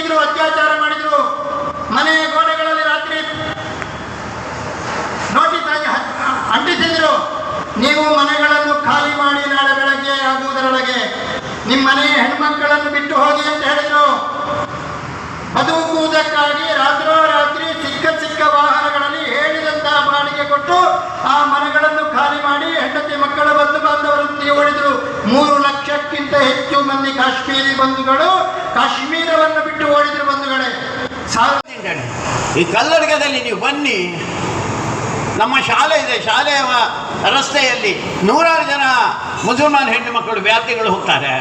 ನುಗ್ಗಿದ್ರು ಅತ್ಯಾಚಾರ ಮಾಡಿದ್ರು, ಮನೆ ಗೋಡೆಗಳಲ್ಲಿ ರಾತ್ರಿ ನೋಟಿಸ್ ಆಗಿ ಅಂಟಿಸಿದ್ರು. ನೀವು ಮನೆಗಳನ್ನು ಖಾಲಿ ಮಾಡಿ ನಾಳೆ ಬೆಳಗ್ಗೆ ಆಗುವುದರೊಳಗೆ ನಿಮ್ಮ ಮನೆಯ ಹೆಣ್ಮಕ್ಕಳನ್ನು ಬಿಟ್ಟು ಹೋಗಿ ಅಂತ ಹೇಳಿದ್ರು. ಬದುಕುವುದಕ್ಕಾಗಿ ರಾತ್ರೋರಾತ್ರಿ ಚಿಕ್ಕ ಚಿಕ್ಕ ವಾಹನಗಳಲ್ಲಿ ಹೇಳಿದಂತಹ ಬಾಡಿಗೆ ಕೊಟ್ಟು ಆ ಮನೆಗಳನ್ನು ಖಾಲಿ ಮಾಡಿ ಹೆಂಡತಿ ಮಕ್ಕಳ ಬಂದು ಬಾಂಧವರನ್ನು ಓಡಿದ್ರು ಮೂರು ಲಕ್ಷಕ್ಕಿಂತ ಹೆಚ್ಚು ಮಂದಿ ಕಾಶ್ಮೀರಿ ಬಂಧುಗಳು ಕಾಶ್ಮೀರವನ್ನು ಬಿಟ್ಟು ಓಡಿದ್ರು ಬಂಧುಗಳೇ. ಈ ಕಲ್ಲಡ್ಗದಲ್ಲಿ ನೀವು ಬನ್ನಿ. ನಮ್ಮ ಶಾಲೆ ಇದೆ, ಶಾಲೆಯ ರಸ್ತೆಯಲ್ಲಿ ನೂರಾರು ಜನ ಮುಸಲ್ಮಾನ್ ಹೆಣ್ಣು ಮಕ್ಕಳು, ವ್ಯಾಪ್ತಿಗಳು ಹೋಗ್ತಾರೆ.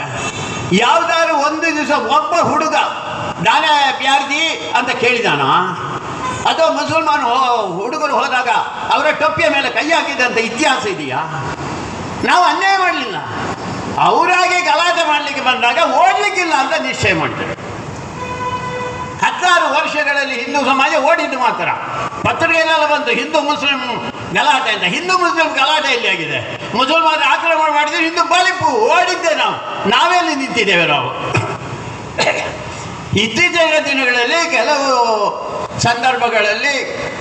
ಯಾವ್ದಾದ್ರು ಒಂದು ದಿವಸ ಒಬ್ಬ ಹುಡುಗ, ನಾನೇ ಬ್ಯಾರ್ದಿ ಅಂತ ಕೇಳಿದಾನ? ಅಥವಾ ಮುಸಲ್ಮಾನ್ ಹುಡುಗರು ಹೋದಾಗ ಅವರ ಟೊಪ್ಪಿಯ ಮೇಲೆ ಕೈ ಹಾಕಿದಂತ ಇತಿಹಾಸ ಇದೆಯಾ? ನಾವು ಅನ್ಯಾಯ ಮಾಡಲಿಲ್ಲ. ಅವರಾಗೆ ಗಲಾಟೆ ಮಾಡಲಿಕ್ಕೆ ಬಂದಾಗ ಓಡಲಿಕ್ಕಿಲ್ಲ ಅಂತ ನಿಶ್ಚಯ ಮಾಡ್ತಾರೆ. ಹತ್ತಾರು ವರ್ಷಗಳಲ್ಲಿ ಹಿಂದೂ ಸಮಾಜ ಓಡಿದ್ದು ಮಾತ್ರ. ಪತ್ರಿಕೆಯಲ್ಲೆಲ್ಲ ಬಂತು, ಹಿಂದೂ ಮುಸ್ಲಿಂ ಗಲಾಟೆ ಅಂತ. ಹಿಂದೂ ಮುಸ್ಲಿಂ ಗಲಾಟೆ ಇಲ್ಲಿ ಆಗಿದೆ? ಮುಸಲ್ಮಾನ ಆಕ್ರಮಣ ಮಾಡಿದ್ರೆ ಹಿಂದೂ ಬಲಿಪು, ಓಡಿದ್ದೆ ನಾವು. ನಾವೆಲ್ಲಿ ನಿಂತಿದ್ದೇವೆ ನಾವು? ಇತ್ತೀಚಿನ ದಿನಗಳಲ್ಲಿ ಕೆಲವು ಸಂದರ್ಭಗಳಲ್ಲಿ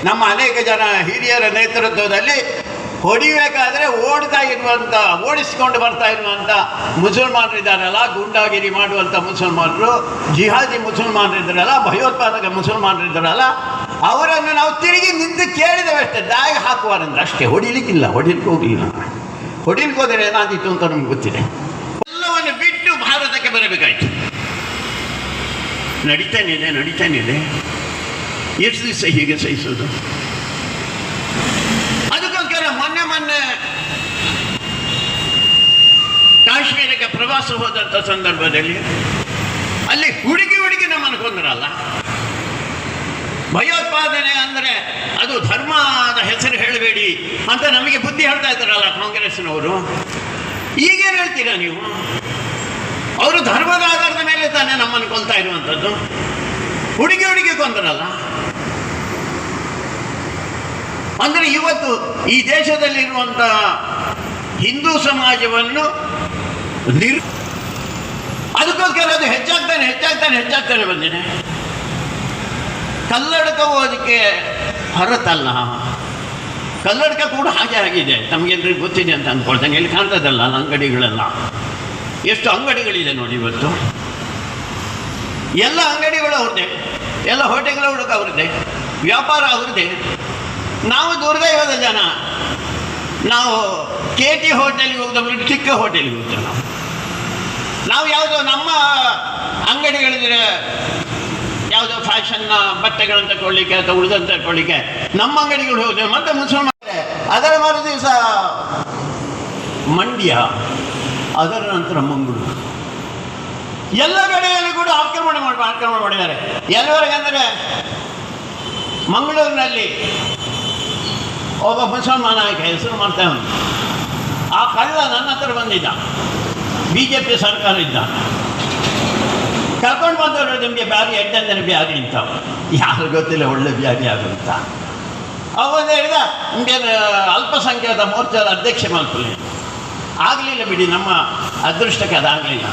ನಮ್ಮ ಅನೇಕ ಜನ ಹಿರಿಯರ ನೇತೃತ್ವದಲ್ಲಿ ಹೊಡಿಬೇಕಾದ್ರೆ ಓಡ್ತಾ ಇರುವಂತ, ಓಡಿಸ್ಕೊಂಡು ಬರ್ತಾ ಇರುವಂಥ ಮುಸಲ್ಮಾನರು ಇದ್ದಾರಲ್ಲ ಗುಂಡಾಗಿರಿ ಮಾಡುವಂಥ ಮುಸಲ್ಮಾನರು, ಜಿಹಾದಿ ಮುಸಲ್ಮಾನರು ಇದ್ದಾರಲ್ಲ ಭಯೋತ್ಪಾದಕ ಮುಸಲ್ಮಾನರು ಇದ್ದಾರಲ್ಲ ಅವರನ್ನು ನಾವು ತಿರುಗಿ ನಿಂತು ಕೇಳಿದವಷ್ಟೇ ಅಷ್ಟೇ ದಾಯ ಹಾಕುವಾರಂದ್ರೆ ಅಷ್ಟೇ, ಹೊಡಿಲಿಕ್ಕಿಲ್ಲ, ಹೊಡಿಲಿಕ್ಕೆ ಹೋಗಲಿಲ್ಲ. ಹೊಡಿಲಿಕ್ಕೆ ಹೋದರೆ ಏನಾದಿತ್ತು ಅಂತ ನಮ್ಗೆ ಗೊತ್ತಿದೆ. ಎಲ್ಲವನ್ನು ಬಿಟ್ಟು ಭಾರತಕ್ಕೆ ಬರಬೇಕಾಯ್ತು. ನಡೀತಾನಿದೆ ಇದೆ ನಡೀತಾನೆ ಇದೆ. ಎಷ್ಟು ದಿವಸ ಹೀಗೆ ಸಹಿಸೋದು ಕಾಶ್ಮೀರಕ್ಕೆ ಪ್ರವಾಸ ಹೋದಂಥ ಸಂದರ್ಭದಲ್ಲಿ ಅಲ್ಲಿ ಹುಡುಗಿ ಹುಡುಗಿ ನಮ್ಮನ್ನು ಕೊಂದ್ರಲ್ಲ. ಭಯೋತ್ಪಾದನೆ ಅಂದರೆ ಅದು ಧರ್ಮದ ಹೆಸರು ಹೇಳಬೇಡಿ ಅಂತ ನಮಗೆ ಬುದ್ಧಿ ಹೇಳ್ತಾ ಇದ್ದಾರಲ್ಲ ಕಾಂಗ್ರೆಸ್ನವರು. ಈಗೇನು ಹೇಳ್ತೀರಾ ನೀವು? ಅವರು ಧರ್ಮದ ಆಧಾರದ ಮೇಲೆ ತಾನೇ ನಮ್ಮನ್ನು ಕೊಂತಾ ಇರುವಂಥದ್ದು ಹುಡುಗಿ ಹುಡುಗಿ ಕೊಂದರಲ್ಲ. ಅಂದರೆ ಇವತ್ತು ಈ ದೇಶದಲ್ಲಿರುವಂತಹ ಹಿಂದೂ ಸಮಾಜವನ್ನು ನಿರ್ ಅದಕ್ಕೋಸ್ಕರ ಅದು ಹೆಚ್ಚಾಗ್ತಾನೆ ಹೆಚ್ಚಾಗ್ತಾನೆ ಹೆಚ್ಚಾಗ್ತಾನೆ ಬಂದಿದೆ. ಕಲ್ಲಡಕವು ಅದಕ್ಕೆ ಹೊರತಲ್ಲ. ಕಲ್ಲಡಕ ಕೂಡ ಹಾಗೆ ಆಗಿದೆ. ನಮಗೆಲ್ಲರಿಗೂ ಗೊತ್ತಿದೆ ಅಂತ ಅಂದ್ಕೊಳ್ತೇನೆ ಇಲ್ಲಿ ಕಾಣ್ತದಲ್ಲ ಅಂಗಡಿಗಳೆಲ್ಲ. ಎಷ್ಟು ಅಂಗಡಿಗಳಿದೆ ನೋಡಿ ಇವತ್ತು. ಎಲ್ಲ ಅಂಗಡಿಗಳು ಅವ್ರದ್ದೇ. ಎಲ್ಲ ಹೋಟೆಲ್ಗಳು ಅವ್ರದ್ದೇ. ವ್ಯಾಪಾರ ಅವ್ರದ್ದೇ. ನಾವು ದುರ್ದೈವದ ಜನ. ನಾವು ಕೆ ಟಿ ಹೋಟೆಲ್ಗೆ ಹೋಗ್ದವ್ರು ಚಿಕ್ಕ ಹೋಟೆಲ್ಗೆ ಹೋಗ್ತೇವೆ ನಾವು. ನಾವು ಯಾವುದೋ ನಮ್ಮ ಅಂಗಡಿಗಳಿದ್ರೆ ಯಾವುದೋ ಫ್ಯಾಷನ್ ಬಟ್ಟೆಗಳನ್ನು ತಗೊಳ್ಳಿಕ್ಕೆ ಅಥವಾ ಉಳಿದಂತ ತಗೊಳ್ಳಿಕ್ಕೆ ನಮ್ಮ ಅಂಗಡಿಗಳು ಹೋಗ್ತೇವೆ ಮತ್ತೆ ಮುಸಲ್ಮಾನ ಅದರ ಮರು ದಿವಸ ಮಂಡ್ಯ, ಅದರ ನಂತರ ಮಂಗಳೂರು. ಎಲ್ಲ ಕಡೆಯಲ್ಲಿ ಕೂಡ ಆಕ್ರಮಣ ಮಾಡಿ ಆಕ್ರಮಣ ಮಾಡಿದ್ದಾರೆ. ಎಲ್ಲವರೆಗೆ ಅಂದರೆ ಮಂಗಳೂರಿನಲ್ಲಿ ಒಬ್ಬ ಮುಸಲ್ಮಾನ ನಾಯಕ ಹೆಸರು ಮಾಡ್ತಾ ಆ ಕಳ್ಳ ನನ್ನ ಹತ್ರ ಬಂದಿದ್ದ. ಬಿ ಜೆ ಪಿ ಸರ್ಕಾರ ಇದ್ದ. ಕರ್ಕೊಂಡು ಬಂದವರು ನಿಮಗೆ ಬ್ಯಾರಿ ಎಡ್ಡಂದರೆ ಬ್ಯಾರಿ ಅಂತ. ಯಾರು ಗೊತ್ತಿಲ್ಲ ಒಳ್ಳೆ ಬ್ಯಾರಿ ಆಗುತ್ತ? ಅವನು ಹೇಳಿದ, ನಿಮಗೆ ಅಲ್ಪಸಂಖ್ಯಾತ ಮೋರ್ಚಾದ ಅಧ್ಯಕ್ಷ ಮಾಡ್ಕೊಳ್ಳಿ. ಆಗಲಿಲ್ಲ ಬಿಡಿ, ನಮ್ಮ ಅದೃಷ್ಟಕ್ಕೆ ಅದಾಗಲಿಲ್ಲ.